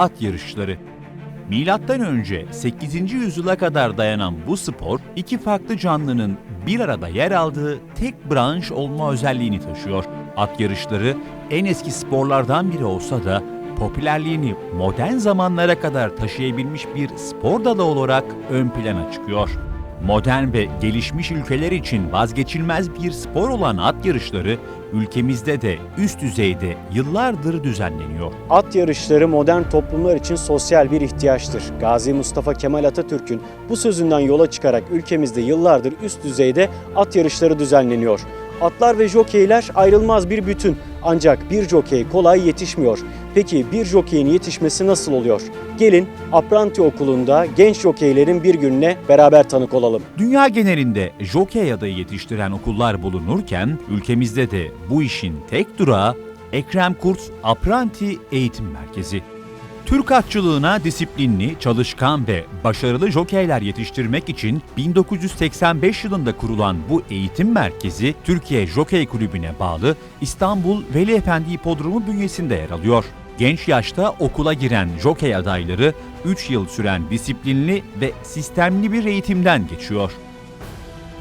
at yarışları. Milattan önce 8. yüzyıla kadar dayanan bu spor iki farklı canlının bir arada yer aldığı tek branş olma özelliğini taşıyor. At yarışları en eski sporlardan biri olsa da popülerliğini modern zamanlara kadar taşıyabilmiş bir spor dalı olarak ön plana çıkıyor. Modern ve gelişmiş ülkeler için vazgeçilmez bir spor olan at yarışları ülkemizde de üst düzeyde yıllardır düzenleniyor. At yarışları modern toplumlar için sosyal bir ihtiyaçtır. Gazi Mustafa Kemal Atatürk'ün bu sözünden yola çıkarak ülkemizde yıllardır üst düzeyde at yarışları düzenleniyor. Atlar ve jokeyler ayrılmaz bir bütün. Ancak bir jokey kolay yetişmiyor. Peki bir jokeyin yetişmesi nasıl oluyor? Gelin Apranti Okulu'nda genç jokeylerin bir gününe beraber tanık olalım. Dünya genelinde jokey adayı yetiştiren okullar bulunurken ülkemizde de bu işin tek durağı Ekrem Kurt Apranti Eğitim Merkezi. Türk atçılığına disiplinli, çalışkan ve başarılı jokeyler yetiştirmek için 1985 yılında kurulan bu eğitim merkezi Türkiye Jokey Kulübü'ne bağlı İstanbul Veli Efendi Hipodromu bünyesinde yer alıyor. Genç yaşta okula giren jokey adayları 3 yıl süren disiplinli ve sistemli bir eğitimden geçiyor.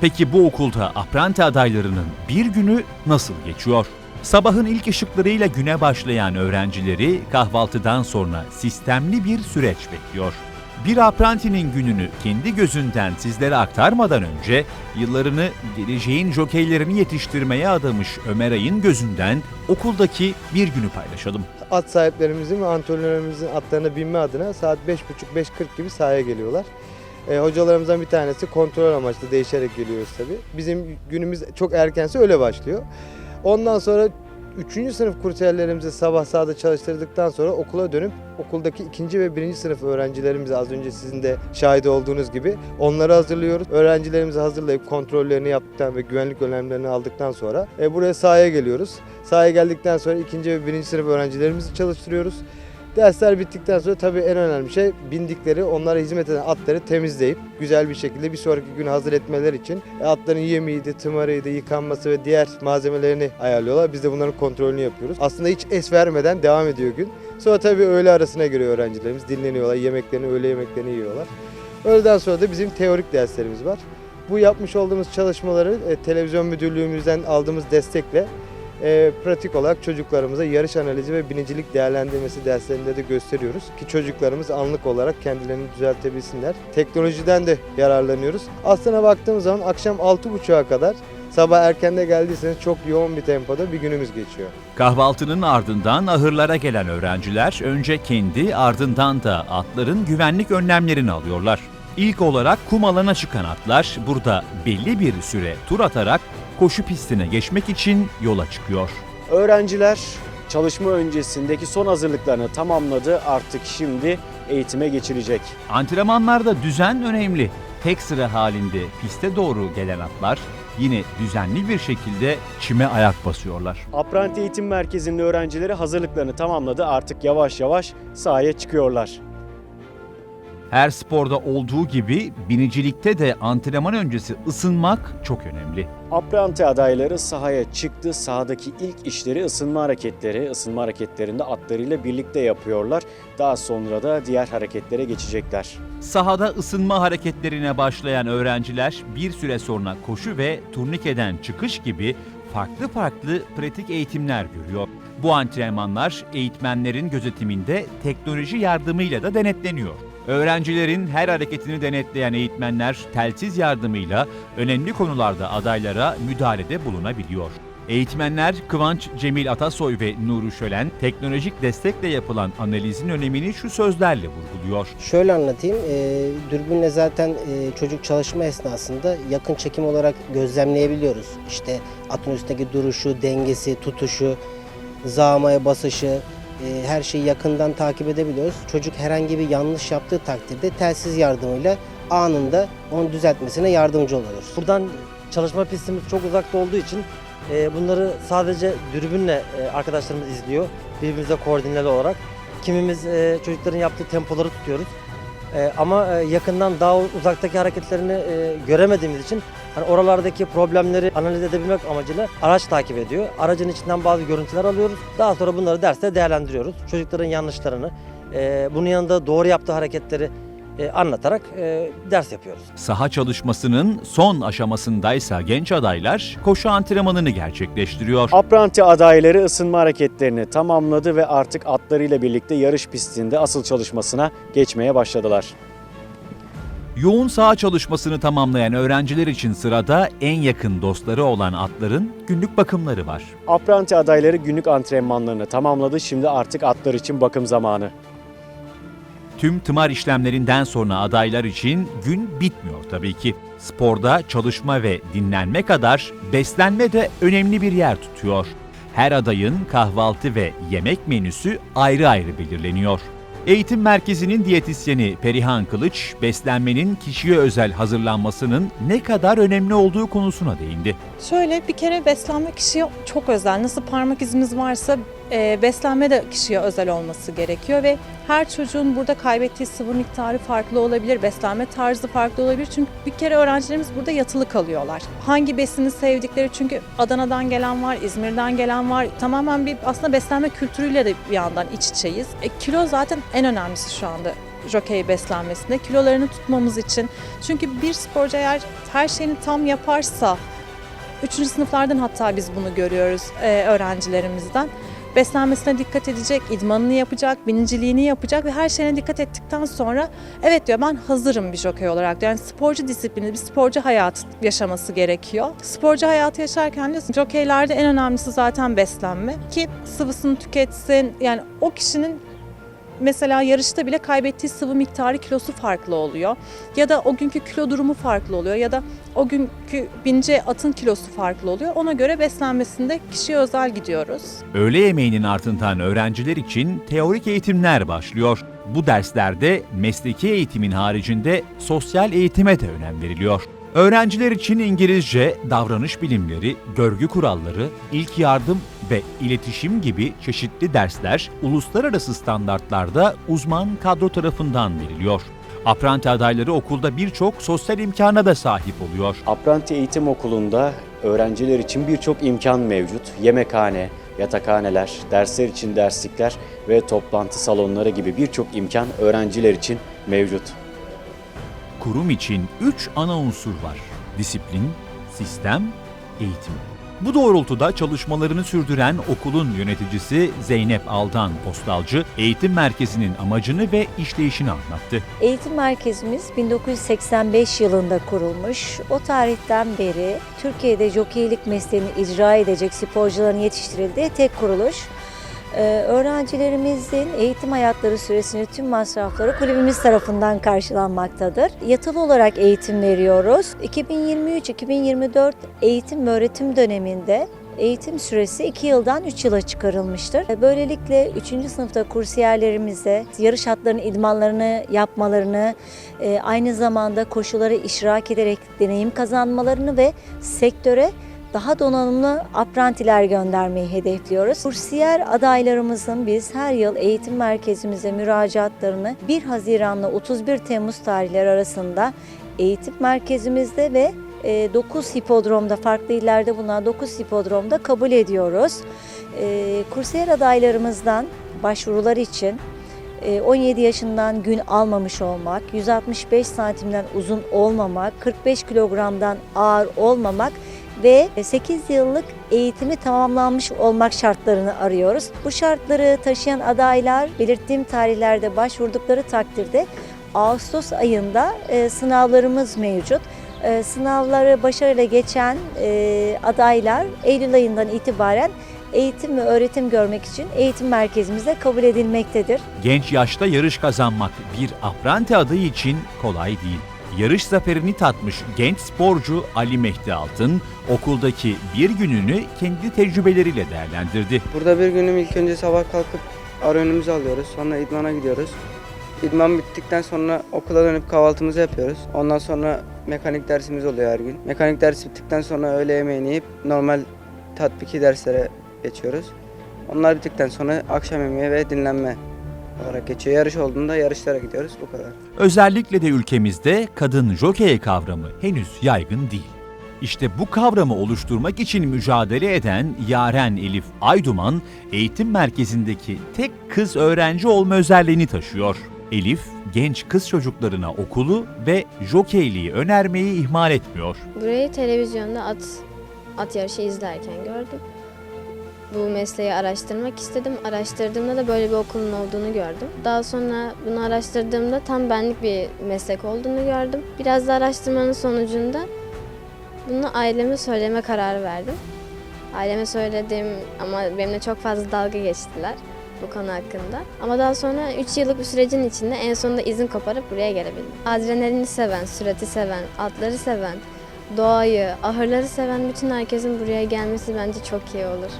Peki bu okulda apprenti adaylarının bir günü nasıl geçiyor? Sabahın ilk ışıklarıyla güne başlayan öğrencileri kahvaltıdan sonra sistemli bir süreç bekliyor. Bir aprantinin gününü kendi gözünden sizlere aktarmadan önce yıllarını geleceğin jokeylerini yetiştirmeye adamış Ömer Ay'ın gözünden okuldaki bir günü paylaşalım. at sahiplerimizin ve antrenörlerimizin atlarına binme adına saat 5.30-5.40 gibi sahaya geliyorlar. E, hocalarımızdan bir tanesi kontrol amaçlı değişerek geliyoruz tabii. Bizim günümüz çok erkense öyle başlıyor. Ondan sonra 3. sınıf kursiyerlerimizi sabah sahada çalıştırdıktan sonra okula dönüp okuldaki 2. ve 1. sınıf öğrencilerimizi az önce sizin de şahit olduğunuz gibi onları hazırlıyoruz. Öğrencilerimizi hazırlayıp kontrollerini yaptıktan ve güvenlik önlemlerini aldıktan sonra e, buraya sahaya geliyoruz. Sahaya geldikten sonra 2. ve 1. sınıf öğrencilerimizi çalıştırıyoruz. Dersler bittikten sonra tabii en önemli şey bindikleri, onlara hizmet eden atları temizleyip güzel bir şekilde bir sonraki gün hazır etmeler için e, atların yemiydi, tımarıydı, yıkanması ve diğer malzemelerini ayarlıyorlar. Biz de bunların kontrolünü yapıyoruz. Aslında hiç es vermeden devam ediyor gün. Sonra tabii öğle arasına giriyor öğrencilerimiz. Dinleniyorlar, yemeklerini, öğle yemeklerini yiyorlar. Öğleden sonra da bizim teorik derslerimiz var. Bu yapmış olduğumuz çalışmaları e, televizyon müdürlüğümüzden aldığımız destekle e, pratik olarak çocuklarımıza yarış analizi ve binicilik değerlendirmesi derslerinde de gösteriyoruz ki çocuklarımız anlık olarak kendilerini düzeltebilsinler. Teknolojiden de yararlanıyoruz. Aslına baktığımız zaman akşam 6.30'a kadar sabah erkende geldiyseniz çok yoğun bir tempoda bir günümüz geçiyor. Kahvaltının ardından ahırlara gelen öğrenciler önce kendi ardından da atların güvenlik önlemlerini alıyorlar. İlk olarak kum alana çıkan atlar burada belli bir süre tur atarak koşu pistine geçmek için yola çıkıyor. Öğrenciler çalışma öncesindeki son hazırlıklarını tamamladı. Artık şimdi eğitime geçilecek. Antrenmanlarda düzen önemli. Tek sıra halinde piste doğru gelen atlar yine düzenli bir şekilde çime ayak basıyorlar. Apranti Eğitim Merkezi'nin öğrencileri hazırlıklarını tamamladı. Artık yavaş yavaş sahaya çıkıyorlar. Her sporda olduğu gibi binicilikte de antrenman öncesi ısınmak çok önemli. Apranti adayları sahaya çıktı. Sahadaki ilk işleri ısınma hareketleri. Isınma hareketlerinde atlarıyla birlikte yapıyorlar. Daha sonra da diğer hareketlere geçecekler. Sahada ısınma hareketlerine başlayan öğrenciler bir süre sonra koşu ve turnikeden çıkış gibi farklı farklı pratik eğitimler görüyor. Bu antrenmanlar eğitmenlerin gözetiminde teknoloji yardımıyla da denetleniyor. Öğrencilerin her hareketini denetleyen eğitmenler telsiz yardımıyla önemli konularda adaylara müdahalede bulunabiliyor. Eğitmenler Kıvanç Cemil Atasoy ve Nuru Şölen teknolojik destekle yapılan analizin önemini şu sözlerle vurguluyor. Şöyle anlatayım, e, dürbünle zaten e, çocuk çalışma esnasında yakın çekim olarak gözlemleyebiliyoruz. İşte atın üstteki duruşu, dengesi, tutuşu, zağmaya basışı, her şeyi yakından takip edebiliyoruz. Çocuk herhangi bir yanlış yaptığı takdirde telsiz yardımıyla anında onu düzeltmesine yardımcı oluyoruz. Buradan çalışma pistimiz çok uzakta olduğu için e, bunları sadece dürbünle e, arkadaşlarımız izliyor. Birbirimize koordineli olarak. Kimimiz e, çocukların yaptığı tempoları tutuyoruz. E, ama e, yakından daha uzaktaki hareketlerini e, göremediğimiz için hani oralardaki problemleri analiz edebilmek amacıyla araç takip ediyor. Aracın içinden bazı görüntüler alıyoruz. Daha sonra bunları derste değerlendiriyoruz. Çocukların yanlışlarını, E, bunun yanında doğru yaptığı hareketleri e, anlatarak e, ders yapıyoruz. Saha çalışmasının son aşamasındaysa genç adaylar koşu antrenmanını gerçekleştiriyor. Apranti adayları ısınma hareketlerini tamamladı ve artık atlarıyla birlikte yarış pistinde asıl çalışmasına geçmeye başladılar. Yoğun saha çalışmasını tamamlayan öğrenciler için sırada en yakın dostları olan atların günlük bakımları var. Apranti adayları günlük antrenmanlarını tamamladı. Şimdi artık atlar için bakım zamanı. Tüm tımar işlemlerinden sonra adaylar için gün bitmiyor tabii ki. Sporda çalışma ve dinlenme kadar beslenme de önemli bir yer tutuyor. Her adayın kahvaltı ve yemek menüsü ayrı ayrı belirleniyor. Eğitim merkezinin diyetisyeni Perihan Kılıç, beslenmenin kişiye özel hazırlanmasının ne kadar önemli olduğu konusuna değindi. Şöyle bir kere beslenme kişiye çok özel. Nasıl parmak izimiz varsa e, beslenme de kişiye özel olması gerekiyor ve her çocuğun burada kaybettiği sıvı miktarı farklı olabilir, beslenme tarzı farklı olabilir. Çünkü bir kere öğrencilerimiz burada yatılı kalıyorlar. Hangi besini sevdikleri çünkü Adana'dan gelen var, İzmir'den gelen var. Tamamen bir aslında beslenme kültürüyle de bir yandan iç içeyiz. E, kilo zaten en önemlisi şu anda jokey beslenmesinde. Kilolarını tutmamız için. Çünkü bir sporcu eğer her şeyini tam yaparsa Üçüncü sınıflardan hatta biz bunu görüyoruz e, öğrencilerimizden. Beslenmesine dikkat edecek, idmanını yapacak, biniciliğini yapacak ve her şeyine dikkat ettikten sonra evet diyor ben hazırım bir jokey olarak. diyor. Yani sporcu disiplini, bir sporcu hayatı yaşaması gerekiyor. Sporcu hayatı yaşarken de jokeylerde en önemlisi zaten beslenme. Ki sıvısını tüketsin. Yani o kişinin mesela yarışta bile kaybettiği sıvı miktarı kilosu farklı oluyor. Ya da o günkü kilo durumu farklı oluyor ya da o günkü bince atın kilosu farklı oluyor. Ona göre beslenmesinde kişiye özel gidiyoruz. Öğle yemeğinin ardından öğrenciler için teorik eğitimler başlıyor. Bu derslerde mesleki eğitimin haricinde sosyal eğitime de önem veriliyor. Öğrenciler için İngilizce, davranış bilimleri, görgü kuralları, ilk yardım ve iletişim gibi çeşitli dersler uluslararası standartlarda uzman kadro tarafından veriliyor. Apprenti adayları okulda birçok sosyal imkana da sahip oluyor. Apranti Eğitim Okulu'nda öğrenciler için birçok imkan mevcut. Yemekhane, yatakhaneler, dersler için derslikler ve toplantı salonları gibi birçok imkan öğrenciler için mevcut. Kurum için 3 ana unsur var. Disiplin, sistem, eğitim. Bu doğrultuda çalışmalarını sürdüren okulun yöneticisi Zeynep Aldan Postalcı, eğitim merkezinin amacını ve işleyişini anlattı. Eğitim merkezimiz 1985 yılında kurulmuş. O tarihten beri Türkiye'de jokeylik mesleğini icra edecek sporcuların yetiştirildiği tek kuruluş. Ee, öğrencilerimizin eğitim hayatları süresinde tüm masrafları kulübümüz tarafından karşılanmaktadır. Yatılı olarak eğitim veriyoruz. 2023-2024 eğitim ve öğretim döneminde Eğitim süresi 2 yıldan 3 yıla çıkarılmıştır. Böylelikle 3. sınıfta kursiyerlerimize yarış atlarının idmanlarını yapmalarını, e, aynı zamanda koşuları iştirak ederek deneyim kazanmalarını ve sektöre daha donanımlı aprantiler göndermeyi hedefliyoruz. Kursiyer adaylarımızın biz her yıl eğitim merkezimize müracaatlarını 1 Haziran'la 31 Temmuz tarihleri arasında eğitim merkezimizde ve 9 hipodromda farklı illerde bulunan 9 hipodromda kabul ediyoruz. E, Kursiyer adaylarımızdan başvurular için e, 17 yaşından gün almamış olmak, 165 santimden uzun olmamak, 45 kilogramdan ağır olmamak ve 8 yıllık eğitimi tamamlanmış olmak şartlarını arıyoruz. Bu şartları taşıyan adaylar belirttiğim tarihlerde başvurdukları takdirde Ağustos ayında e, sınavlarımız mevcut. E, sınavları başarıyla geçen e, adaylar Eylül ayından itibaren eğitim ve öğretim görmek için eğitim merkezimize kabul edilmektedir. Genç yaşta yarış kazanmak bir apprenti adayı için kolay değil. Yarış zaferini tatmış genç sporcu Ali Mehdi Altın, okuldaki bir gününü kendi tecrübeleriyle değerlendirdi. Burada bir günüm ilk önce sabah kalkıp ara önümüzü alıyoruz. Sonra idmana gidiyoruz. İdman bittikten sonra okula dönüp kahvaltımızı yapıyoruz. Ondan sonra mekanik dersimiz oluyor her gün. Mekanik ders bittikten sonra öğle yemeğini yiyip normal tatbiki derslere geçiyoruz. Onlar bittikten sonra akşam yemeği ve dinlenme olarak geçiyor. Yarış olduğunda yarışlara gidiyoruz. Bu kadar. Özellikle de ülkemizde kadın jokey kavramı henüz yaygın değil. İşte bu kavramı oluşturmak için mücadele eden Yaren Elif Ayduman, eğitim merkezindeki tek kız öğrenci olma özelliğini taşıyor. Elif, genç kız çocuklarına okulu ve jokeyliği önermeyi ihmal etmiyor. Burayı televizyonda at at yarışı izlerken gördüm. Bu mesleği araştırmak istedim. Araştırdığımda da böyle bir okulun olduğunu gördüm. Daha sonra bunu araştırdığımda tam benlik bir meslek olduğunu gördüm. Biraz da araştırmanın sonucunda bunu aileme söyleme kararı verdim. Aileme söyledim ama benimle çok fazla dalga geçtiler bu konu hakkında. Ama daha sonra 3 yıllık bir sürecin içinde en sonunda izin koparıp buraya gelebildim. Adrenalini seven, sürati seven, atları seven, doğayı, ahırları seven bütün herkesin buraya gelmesi bence çok iyi olur.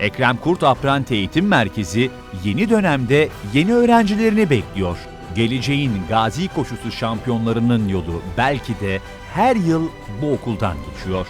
Ekrem Kurt Apranti Eğitim Merkezi yeni dönemde yeni öğrencilerini bekliyor. Geleceğin gazi koşusu şampiyonlarının yolu belki de her yıl bu okuldan geçiyor.